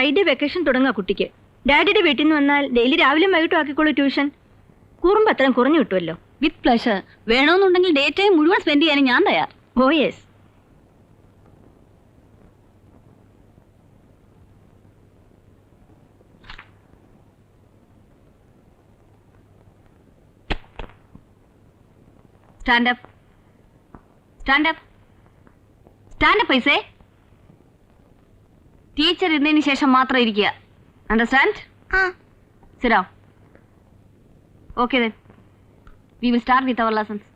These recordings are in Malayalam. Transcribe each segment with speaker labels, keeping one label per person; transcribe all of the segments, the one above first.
Speaker 1: ഫ്രൈഡേ വെക്കേഷൻ തുടങ്ങാ കുട്ടിക്ക്. ഡാഡിയുടെ വീട്ടിൽ നിന്ന് വന്നാൽ ഡെയിലി രാവിലെ വൈകിട്ടും ആക്കിക്കോളൂ ട്യൂഷൻ കുറുമ്പ് അത്രയും കുറഞ്ഞു കിട്ടുമല്ലോ.
Speaker 2: വിത്ത് പ്ലഷർ വേണമെന്നുണ്ടെങ്കിൽ ഡേ ടൈം മുഴുവൻ സ്പെൻഡ് ചെയ്യാനും ഞാൻ തയ്യാർ.
Speaker 1: ഓ yes
Speaker 2: stand up stand up stand up പൈസേ. Teacher ഇരുന്നതിന് ശേഷം മാത്രം ഇരിക്കുക. Understand സിറാം okay then we will start with our lessons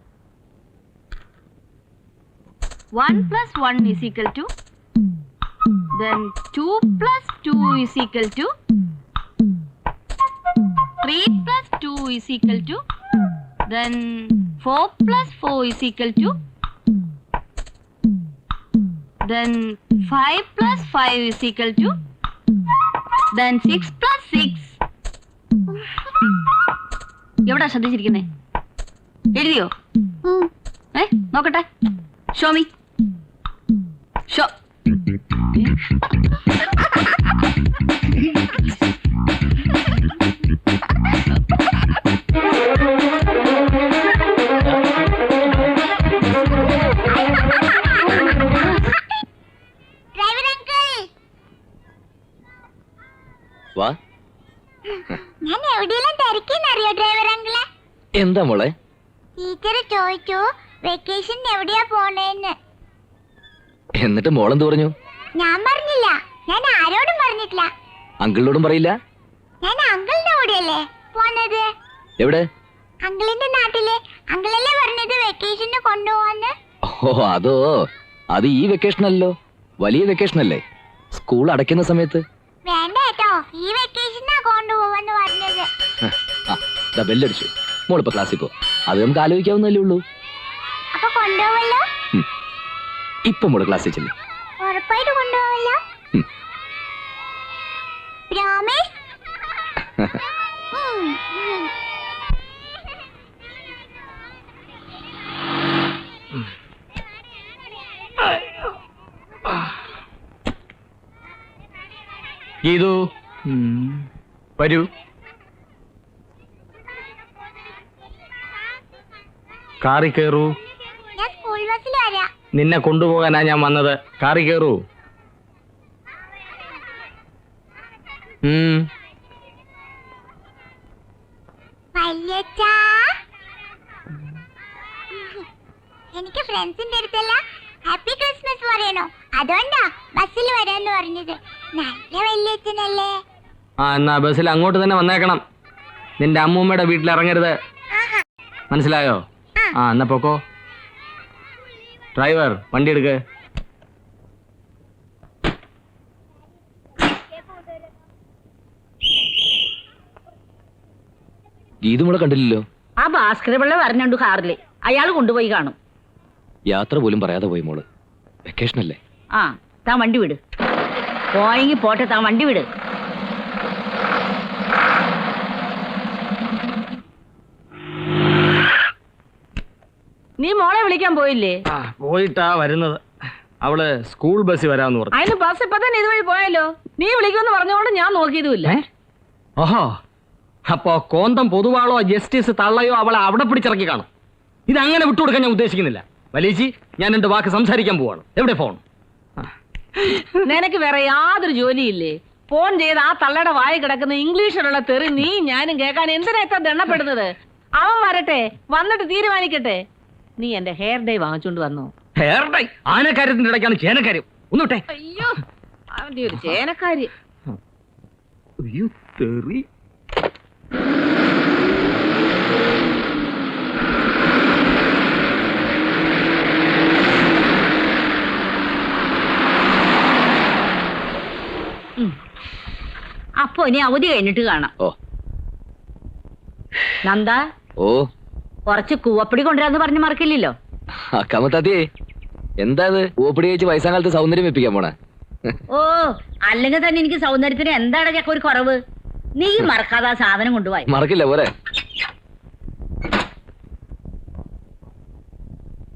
Speaker 2: one plus one is equal to then two plus two is equal to three plus two is equal to then 4 plus 4 is equal to then 5 plus 5 is equal to then 6 plus 6 എവിടാ ശ്രദ്ധിച്ചിരിക്കുന്നേ? എഴുതിയോ? ഏ നോക്കട്ടെ. ഷോമി ഷോ
Speaker 3: മോളെ?
Speaker 4: ടീച്ചർ ചോദിച്ചു വെക്കേഷൻ എവിടെയാ പോണേന്ന്.
Speaker 3: എന്നിട്ട് മോളെന്ത് പറഞ്ഞു?
Speaker 4: ഞാൻ പറഞ്ഞില്ല ഞാൻ ആരോടും പറഞ്ഞിട്ടില്ല.
Speaker 3: അങ്കിളിനോടും പറയില്ല?
Speaker 4: ഞാൻ അങ്കിളിന്റെ കൂടെയല്ലേ പോന്നത്?
Speaker 3: എവിടെ?
Speaker 4: അങ്കിളിന്റെ നാട്ടിലെ. അങ്കിളല്ലേ പറഞ്ഞത് വെക്കേഷന് കൊണ്ടുപോവാന്ന്?
Speaker 3: ഓ അതോ അത് ഈ വെക്കേഷൻ അല്ലോ വലിയ വെക്കേഷൻ അല്ലേ? സ്കൂൾ അടയ്ക്കുന്ന സമയത്ത്.
Speaker 4: വേണ്ട കേട്ടോ ഈ വെക്കേഷനാ കൊണ്ടുപോവാന്ന് പറഞ്ഞത്.
Speaker 3: ബെല്ലടിച്ചു മോളിപ്പോ ക്ലാസ്സിൽ പോ. അത് നമുക്ക് ആലോചിക്കാവുന്നല്ലേ ഉള്ളൂ. ഇപ്പൊ മോൾ ക്ലാസ്സിൽ ചെല്ലു.
Speaker 5: ഗീതു. വരൂ. കാറി കയറൂ
Speaker 4: ഞാൻ സ്കൂൾ ബസ്സിൽ വരാം
Speaker 5: നിന്നെ കൊണ്ടുപോകാനാ ഞാൻ വന്നത്. കാറി കയറൂ ഉം.
Speaker 4: വല്യച്ഛാ എനിക്ക് ഫ്രണ്ട്സിന്റെ അടുത്തല്ല ഹാപ്പി ക്രിസ്മസ് പറയണോ? അതുകൊണ്ടാ ബസ്സിൽ വരാന്ന് പറഞ്ഞത്. നല്ല വല്യച്ഛനല്ലേ?
Speaker 5: ആ എന്നാ ബസ്സിൽ അങ്ങോട്ട് തന്നെ വന്നേക്കണം. നിന്റെ അമ്മൂമ്മയുടെ വീട്ടിൽ ഇറങ്ങരുത് മനസ്സിലായോ? ആ എന്നാ പോക്കോ. ഡ്രൈവർ വണ്ടി എടുക്ക്.
Speaker 3: ഗീതു മോളെ കണ്ടില്ലല്ലോ.
Speaker 2: ആ ഭാസ്കര പിള്ള വരണുണ്ട് കാറിൽ അയാൾ കൊണ്ടുപോയി കാണും.
Speaker 3: യാത്ര പോലും പറയാതെ പോയി മോൾ. വെക്കേഷൻ അല്ലേ?
Speaker 2: ആ താൻ വണ്ടി വിട്. പോയെങ്കിൽ പോട്ടെ താൻ വണ്ടി വിട്. മോളെ വിളിക്കാൻ പോയില്ലേ?
Speaker 5: ആ പോയിട്ടാ വരുന്നത്. അവൾ സ്കൂൾ ബസ് വരാന്ന് പറഞ്ഞു.
Speaker 2: അതിന് ബസ് ഇപ്പൊ തന്നെ ഇതുവഴി പോയല്ലോ. നീ വിളിക്കുമെന്ന് പറഞ്ഞുകൊണ്ട് ഞാൻ നോക്കിയതുമില്ല.
Speaker 5: ഓഹോ. അപ്പോ കോന്തം പൊതുവാളോ ജസ്റ്റിസ് തള്ളയോ അവളെ അവിടെ പിടിച്ചിറക്കി കാണും. ഇത് അങ്ങനെ വിട്ടുകൊടുക്കാൻ ഞാൻ ഉദ്ദേശിക്കുന്നില്ല. വലിയച്ചി ഞാൻ എന്റെ വാക്ക് സംസാരിക്കാൻ പോവാണ്. എവിടെ ഫോൺ?
Speaker 2: നിനക്ക് വേറെ യാതൊരു ജോലിയില്ലേ? ഫോൺ ചെയ്ത് ആ തള്ളയുടെ വായി കിടക്കുന്ന ഇംഗ്ലീഷിലുള്ള തെറി നീ ഞാനും കേൾക്കാൻ എന്തിനാ ഇത്ര ദണ്ണപ്പെടുന്നത് അവൻ വരട്ടെ വന്നിട്ട് തീരുമാനിക്കട്ടെ. നീ എന്റെ ഹെയർ ഡൈ വാങ്ങിച്ചോണ്ട് വന്നു?
Speaker 5: ഹെയർ ഡൈ ആനക്കാര്യത്തിന്റെ ഇടയ്ക്കാണ് ചേനക്കാര്യം. ഒന്നുട്ടെ.
Speaker 2: അയ്യോ അവന്റെ ഒരു ചേനക്കാരി.
Speaker 5: അയ്യോ തെറി.
Speaker 2: അപ്പൊ ഇനി അവധി കഴിഞ്ഞിട്ട് കാണാം.
Speaker 3: ഓ.
Speaker 2: നന്ദ.
Speaker 3: ഓ.
Speaker 2: കുറച്ച് കൂവപ്പടി കൊണ്ടുവരാന്ന് പറഞ്ഞ് മറക്കില്ലല്ലോ.
Speaker 3: അക്കമത്താത്തിയേ എന്താ ഇത് ഓപ്പിടി കഴിച്ച് വയസ്സാകാലത്ത് സൗന്ദര്യം വെപ്പിക്കാൻ പോണേ.
Speaker 2: ഓ അല്ലെങ്കിൽ തന്നെ എനിക്ക് സൗന്ദര്യത്തിന് എന്താണ് ചക്ക ഒരു കുറവ്? നീ മറക്കാതെ ആ സാധനം കൊണ്ടുപോയി.
Speaker 3: മറക്കില്ല പോലെ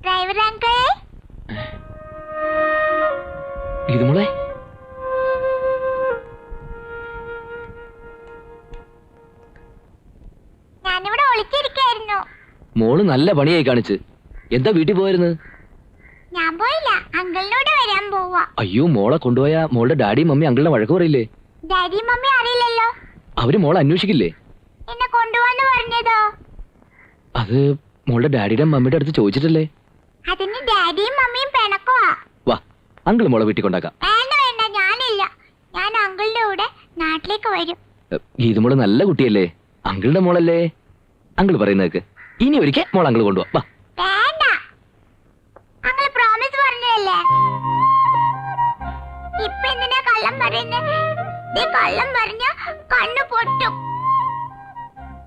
Speaker 4: ഡ്രൈവർ അങ്കിൾ?
Speaker 3: ഇത് മോളെ? മോൾ നല്ല പണിയായി കാണിച്ച്. എന്താ വീട്ടിൽ പോയിരുന്നത്
Speaker 4: ഞാൻ പോയില്ല. അങ്കിളിനോട് വരാൻ പോവാ.
Speaker 3: അയ്യോ മോളെ കൊണ്ടുപോയാ മോളുടെ ഡാഡി മമ്മി അങ്കിളിനെ വഴക്ക് പറയില്ലേ?
Speaker 4: ഡാഡി മമ്മി അറിയില്ലല്ലോ.
Speaker 3: അവർ മോളെ അന്വേഷിക്കില്ലേ?
Speaker 4: എന്നെ കൊണ്ടുപോവാന്ന് പറഞ്ഞതോ?
Speaker 3: അത് മോളുടെ ഡാഡിയുടെ മമ്മിയുടെ അടുത്ത് ചോദിച്ചിട്ടല്ലേ?
Speaker 4: അതിന് ഡാഡിയും മമ്മിയും പിണക്കുവാ.
Speaker 3: വാ അങ്കിൾ മോളെ വീട്ടിൽ കൊണ്ടാക്കാം.
Speaker 4: വേണ്ട വേണ്ട ഞാനില്ല. ഞാൻ അങ്കിളിന്റെ കൂടെ നാട്ടിലേക്ക് വരും.
Speaker 3: ഗീതുമോൾ നല്ല കുട്ടിയല്ലേ? അങ്കിളുടെ മോളല്ലേ? അങ്കിൾ പറയുന്നേക്ക് ഇനി ഒരിക്കൽ മോൾ അങ്കിൾ കൊണ്ടുപോവാ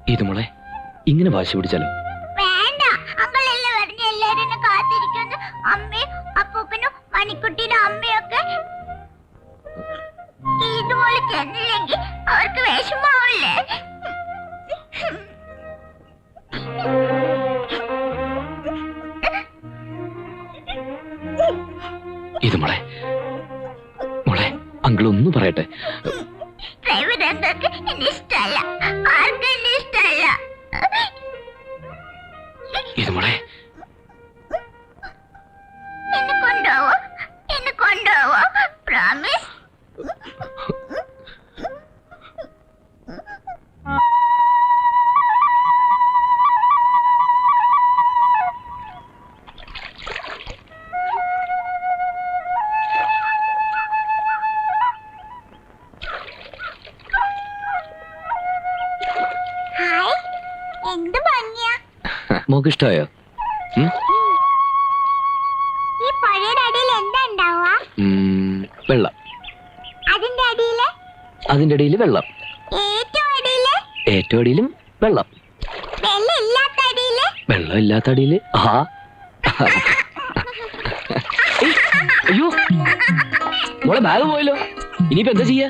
Speaker 3: ഇത് മോളെ ഇങ്ങനെ വാശി പിടിച്ചാലോ? മോക്ക് ഇഷ്ടമായോ വെള്ളം.
Speaker 4: അതിന്റെ
Speaker 3: അടിയിൽ വെള്ളം.
Speaker 4: ഏറ്റവും അടിയിലും?
Speaker 3: വെള്ളം.
Speaker 4: വെള്ളം ഇല്ലാത്ത
Speaker 3: അടിയിൽ ആ അയ്യോ. മോളെ ബാഗ് പോയല്ലോ. ഇനിയിപ്പോ എന്താ ചെയ്യാ?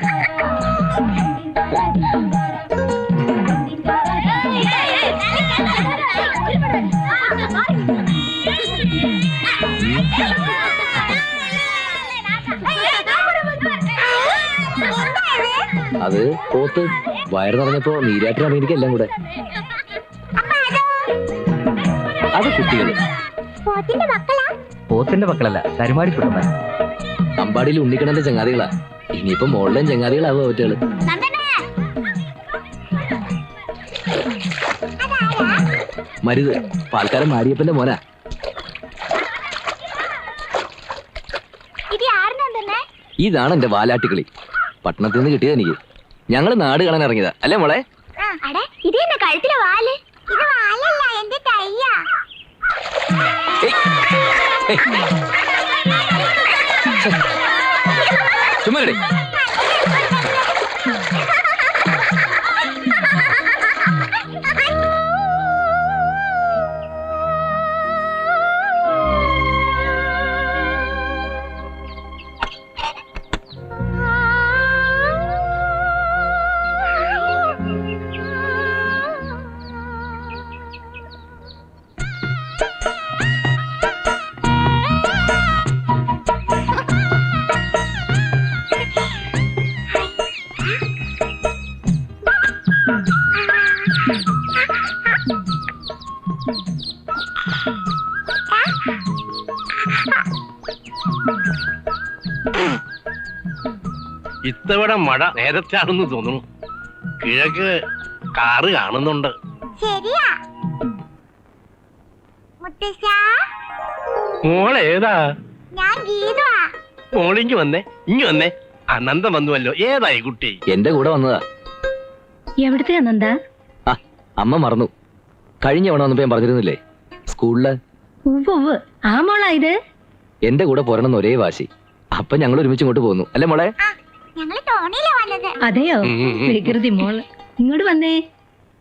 Speaker 3: അത് പോത്ത് വയറ് നിറഞ്ഞപ്പോ നീരാട്ടിന് അമേരിക്ക എല്ലാം കൂടെ. അത് കുട്ടികൾ
Speaker 4: പോത്തിന്റെ
Speaker 6: മക്കളല്ല കരുമാടി കരുമാടിക്കുട്ടന്മാർ
Speaker 3: അമ്പാടിയിൽ ഉണ്ണിക്കണന്റെ ചങ്ങാതികളാ. ഇനിയിപ്പോ മോളുടെയും ചങ്ങാതികളാവോ ഒറ്റകൾ. മരുത് പാൽക്കാരൻ മാരിയപ്പന്റെ മോനാ.
Speaker 4: ഇത്
Speaker 3: ഇതാണ് എന്റെ വാലാട്ടിക്കളി. പട്ടണത്തിൽ നിന്ന് കിട്ടിയത് എനിക്ക്. ഞങ്ങൾ നാട് കാണാൻ ഇറങ്ങിയതാ. അല്ലേ മോളെ?
Speaker 4: അടെ ഇത് തന്നെ കഴുത്തിലെ വാൽ. ഇത് വാലല്ല എന്റെ തയ്യാ.
Speaker 3: ചുമ്മാ
Speaker 7: ഇത്തവണ മഴ? നേരത്താണെന്ന് തോന്നുന്നു. കിഴക്ക് കാറ് കാണുന്നുണ്ട്.
Speaker 4: ശരിയാ.
Speaker 7: മോളേതാ
Speaker 4: ഞാൻ ഗീതുവാ.
Speaker 7: മോളിങ്ങി വന്നേ ഇങ്ങി വന്നേ. അനന്തം വന്നുവല്ലോ. ഏതായി കുട്ടി?
Speaker 3: എന്റെ കൂടെ വന്നതാ.
Speaker 1: എവിടുത്തെ
Speaker 3: അനന്ത? അമ്മ മറന്നു. കഴിഞ്ഞ തവണ വന്നപ്പോ ഞാൻ പറഞ്ഞിരുന്നില്ലേ? സ്കൂളിൽ.
Speaker 1: ഉവ്വ് ഉവ്വ്. ആ മോളാ ഇത്?
Speaker 3: എന്റെ കൂടെ പോരണം ഒരേ വാശി. അപ്പൊ ഞങ്ങൾ ഒരുമിച്ച് ഇങ്ങോട്ട് പോന്നു. അല്ലേ മോളെ?
Speaker 4: ഞങ്ങൾ തോണിയിലാ വന്നത്.
Speaker 1: അതെയോ. വികൃതി മോൾ ഇങ്ങോട്ട് വന്നേ.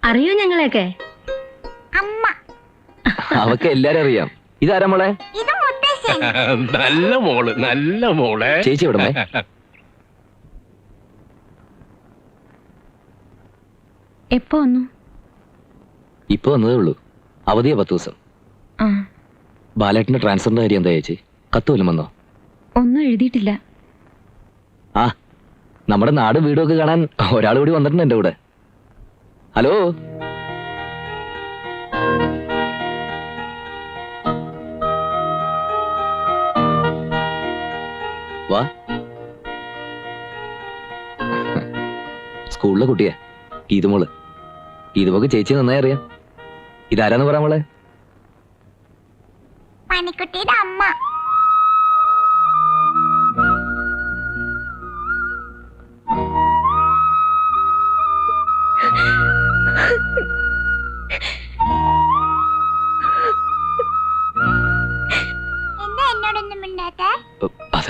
Speaker 1: അറിയോ ഞങ്ങളെയൊക്കെ?
Speaker 4: അമ്മ.
Speaker 3: അവക്ക് എല്ലാരും അറിയാം. ഇതാരാ മോളെ?
Speaker 4: ഇത്
Speaker 7: നല്ല മോൾ നല്ല മോളെ.
Speaker 3: ചേച്ചി എവിടെ അമ്മേ?
Speaker 1: എപ്പോ വന്നു?
Speaker 3: ഇപ്പൊ വന്നതേ ഉള്ളൂ. അവധിയാ പത്ത് ദിവസം.
Speaker 1: ആ.
Speaker 3: ബാലേട്ടന്റെ ട്രാൻസ്ഫറിന്റെ കാര്യം എന്താ ചേച്ചി? കത്ത് വല്ലതും വന്നോ?
Speaker 1: ഒന്നും എഴുതിയിട്ടില്ല.
Speaker 3: നമ്മുടെ നാട് വീടൊക്കെ കാണാൻ ഒരാൾ കൂടി വന്നിട്ടുണ്ട് എന്റെ കൂടെ. ഹലോ? വാ. സ്കൂളിലെ കുട്ടിയെ. ഗീതുമോൾ ഗീതുമോക്ക് ചേച്ചി നന്നായി അറിയാം. ഇതാരാന്ന് പറയാ മോളെ?
Speaker 4: മണിക്കുട്ടിയുടെ അമ്മ.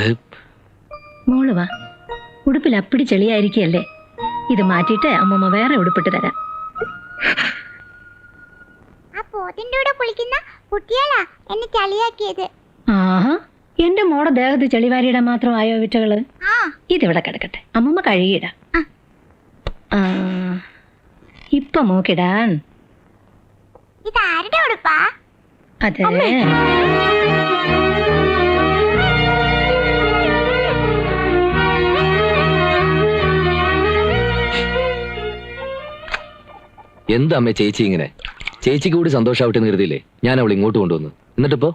Speaker 3: അത്
Speaker 1: മോൾ വാ. ഉടുപ്പിൽ അപ്പിടി ചെളിയായിരിക്കല്ലേ ഇത് മാറ്റിയിട്ട് അമ്മമ്മ വേറെ ഉടുപ്പിട്ട് തരാം.
Speaker 4: ആ പോത്തിന്റെ കൂടെ കുളിക്കുന്ന കുട്ടികളാ എന്നെ ചളിയാക്കിയത്.
Speaker 1: ആഹാ. എന്റെ മോടെ ദേഹത്ത് ചെളിവാരിയിടാൻ മാത്രം ആയോ വിറ്റകൾ?
Speaker 4: ആ.
Speaker 1: ഇതിവിടെ കിടക്കട്ടെ. അമ്മമ്മ കഴുകിയിടാം.
Speaker 4: ആ.
Speaker 1: ആ, ഇപ്പൊ മോക്കിടാൻ.
Speaker 4: ഇത് ആരുടെ ഉടുപ്പാ?
Speaker 1: അതെ.
Speaker 3: എന്താ അമ്മേ ചേച്ചി ഇങ്ങനെ? ചേച്ചിക്ക് കൂടി സന്തോഷാവട്ടെ എന്ന് കരുതിയില്ലേ? ഞാൻ അവൾ ഇങ്ങോട്ട് കൊണ്ടുവന്നു. എന്നിട്ടിപ്പോ?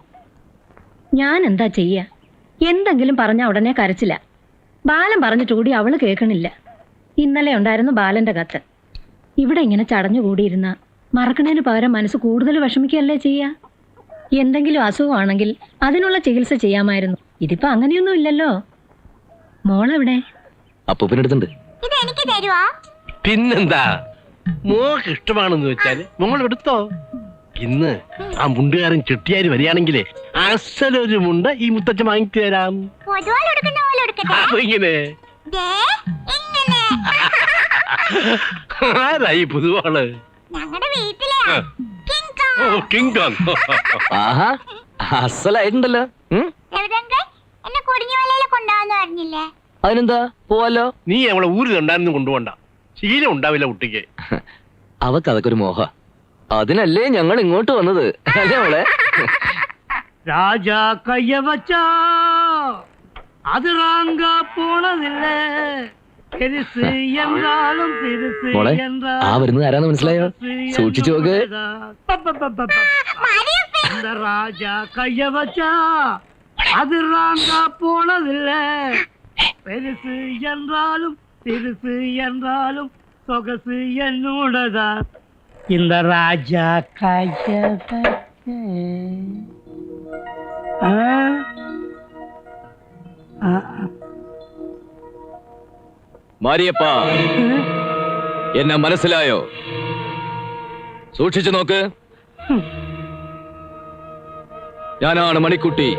Speaker 1: ഞാൻ എന്താ ചെയ്യ? എന്തെങ്കിലും പറഞ്ഞ ഉടനെ കരച്ചില്ല. ബാലൻ പറഞ്ഞിട്ട് കൂടി അവൾ കേൾക്കണില്ല. ഇന്നലെ ഉണ്ടായിരുന്നു ബാലന്റെ കത്ത്. ഇവിടെ ഇങ്ങനെ ചടഞ്ഞു കൂടിയിരുന്ന മറക്കണേന് പകരം മനസ്സ് കൂടുതൽ വിഷമിക്കുകയല്ലേ ചെയ്യാ? എന്തെങ്കിലും അസുഖമാണെങ്കിൽ അതിനുള്ള ചികിത്സ ചെയ്യാമായിരുന്നു. ഇതിപ്പോ അങ്ങനെയൊന്നും ഇല്ലല്ലോ. മോളെവിടെ?
Speaker 3: അപ്പൂപ്പിനടുത്തുണ്ട്
Speaker 4: ഇത് എനിക്ക് തരുവാ?
Speaker 7: പിന്നെന്താ? മോക്ക് ഇഷ്ടമാണെന്ന് വെച്ചാൽ മോൾ എടുത്തോ? ഇന്ന് ആ മുണ്ടുകാരൻ ചെട്ടിയാര് വരികയാണെങ്കിലേ അസലൊരു മുണ്ട ഈ മുത്തച്ഛൻ വാങ്ങിച്ചു തരാം. അപ്പൊ ഇങ്ങനെ. ആരായി
Speaker 3: പുതുവാൾ? അസലായിട്ടുണ്ടല്ലോ. അതിനെന്താ? പോവാലോ?
Speaker 7: നീ അവളെ ഊരിലുണ്ടായിരുന്നു കൊണ്ടുപോണ്ട. ശീലം ഉണ്ടാവില്ല കുട്ടിക്ക്.
Speaker 3: അവക്ക് അതൊക്കെ മോഹ. അതിനല്ലേ ഞങ്ങൾ ഇങ്ങോട്ട് വന്നത്? അല്ലേ
Speaker 8: രാജാ കയ്യ വച്ച അത്
Speaker 3: പോണതില്ലേ? ആ വരുന്നത് ആരാന്ന് മനസ്സിലായോ? സൂക്ഷിച്ചു നോക്ക്.
Speaker 8: രാജാ കയ്യ വച്ച അത് വാങ്ങാ പോണതില്ലേ? പെരുസ് എന്നാലും சிறுசு என்றாலும் சொகசு என்னோடதா இந்த ராஜா கைய வச்ச ആ ആ
Speaker 3: മാരിയപ്പ എന്നെ മനസ്സിലായോ സൂക്ഷിച്ചു നോക്ക് ഞാനാണ് മണിക്കുട്ടി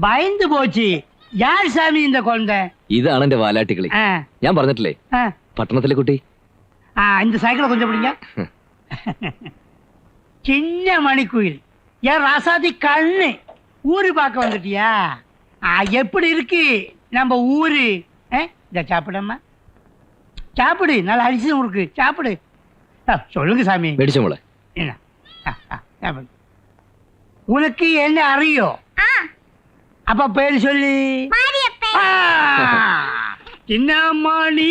Speaker 8: பயந்து போச்சு யார் சாமி இந்த குழந்தை
Speaker 3: ഇതാണ് എന്റെ വാലാട്ടികളി
Speaker 8: ஆ,
Speaker 3: ഞാൻ പറഞ്ഞിട്ടില്ലേ
Speaker 8: ஆ,
Speaker 3: പട്ടണത്തിലെ കുട്ടി
Speaker 8: ஆ, இந்த சைக்கிளை கொஞ்சம் பிடிங்க சின்ன மணிக்குயில் ஏன் ராசாதி கண்ணு ஊரு பார்க்க வந்துட்டியா ஆ, எப்படி இருக்கு நம்ம ஊரு ஆ, இத சாப்பிடம்மா சாப்பிடு நல்லா அரிசி முறுக்கு சாப்பிடு ஆ, சொல்லுங்க சாமி
Speaker 3: മേടിച്ചോ മോളെ
Speaker 8: என்ன ஆ, ஆ, சாப்பிடு உனக்கு என்ன அறியும்
Speaker 4: ആ
Speaker 8: அப்ப பேர் சொல்லு
Speaker 4: മാരിയപ്പൻ
Speaker 8: சின்ன மணி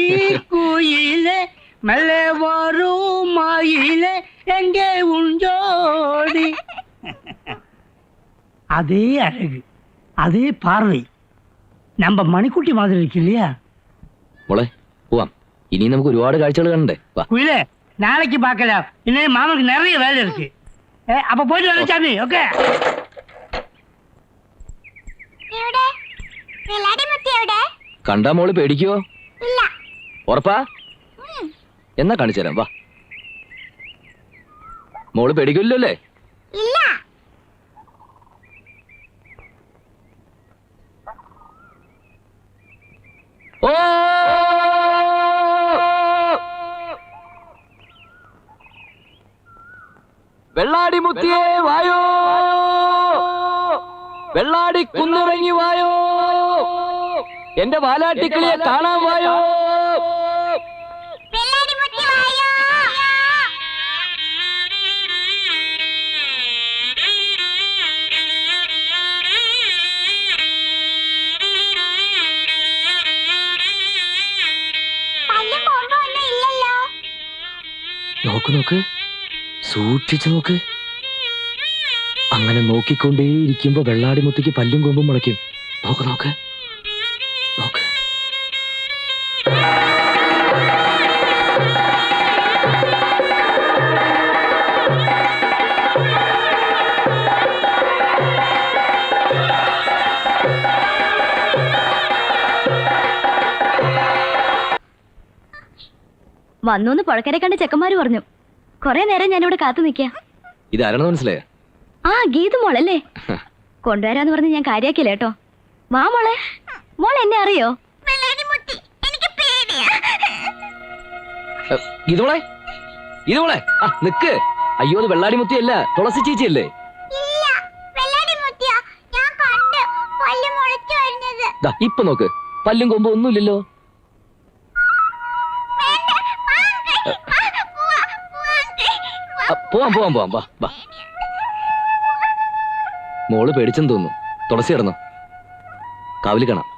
Speaker 8: குயிலே மெல்ல வரும் மயிலே எங்கே உஞ்சோடி அதே அழகு அதே பார்வை நம்ம மணிக்குட்டி மாதிரி இருக்கு இல்லையா
Speaker 3: മോളെ പോവാം ഇനി നമുക്ക് ഒരുപാട് കാഴ്ചകൾ കാണണ്ടേ വാ
Speaker 8: குயிலே நாளைக்கு பார்க்கலாம் இன்னும் மாமனுக்கு நிறைய வேலை അപ്പൊ
Speaker 4: പോയിട്ട് കളിച്ചാ നീ ഓക്കെ?
Speaker 3: കണ്ടാ മോൾ
Speaker 4: പേടിക്കോ
Speaker 3: ഉറപ്പാ? എന്നാ കാണിച്ചു തരാം വാ. മോൾ പേടിക്കില്ലല്ലോ അല്ലേ? ഓ വെള്ളാടി മുത്തിയേ വായോ? വെള്ളാടി കുന്നിറങ്ങി വായോ? എന്റെ വാലാട്ടിക്കിളിയെ കാണാൻ വായോ?
Speaker 4: വെള്ളാടി മുത്തി വായോ? പല്ലും കൊമ്പും ഇല്ലല്ലോ.
Speaker 3: നോക്ക് നോക്ക്. സൂക്ഷിച്ചു നോക്ക്. അങ്ങനെ നോക്കിക്കൊണ്ടേയിരിക്കുമ്പോ വെള്ളാടി മുത്തിക്ക് പല്ലും കൊമ്പും മുളയ്ക്കും. നോക്ക് നോക്ക്.
Speaker 9: വന്നു പുഴക്കരെ കണ്ട് ചെക്കന്മാര് പറഞ്ഞു. കൊറേ നേരം ഞാനിവിടെ കാത്തു നിക്കാം.
Speaker 3: ഇതാരാണെന്ന് മനസ്സിലായോ?
Speaker 9: ആ ഗീതു മോളല്ലേ? കൊണ്ടുവരാന്ന് പറഞ്ഞ് ഞാൻ കാര്യാക്കില്ല കേട്ടോ. വാ മോളെ. മോൾ എന്നെ അറിയോ?
Speaker 4: മുത്തി
Speaker 3: ആ നിക്ക്. അയ്യോ അത് വെള്ളാടി മുത്തിയല്ല തുളസി ചേച്ചിയല്ലേ?
Speaker 4: ഇല്ല വെള്ളാടി മുത്തിയാ ഞാൻ കണ്ട് പല്ല് മുളച്ചു വരുന്നത്.
Speaker 3: ദാ ഇപ്പൊ നോക്ക്. പല്ലും കൊമ്പും ഒന്നുമില്ലല്ലോ.
Speaker 4: പോവാം പോവാം
Speaker 3: പോവാം. വാ വാ. മോൾ പേടിച്ചെന്ന് തോന്നുന്നു. തുളസി കിടന്നോ? കാവിൽ കാണാം.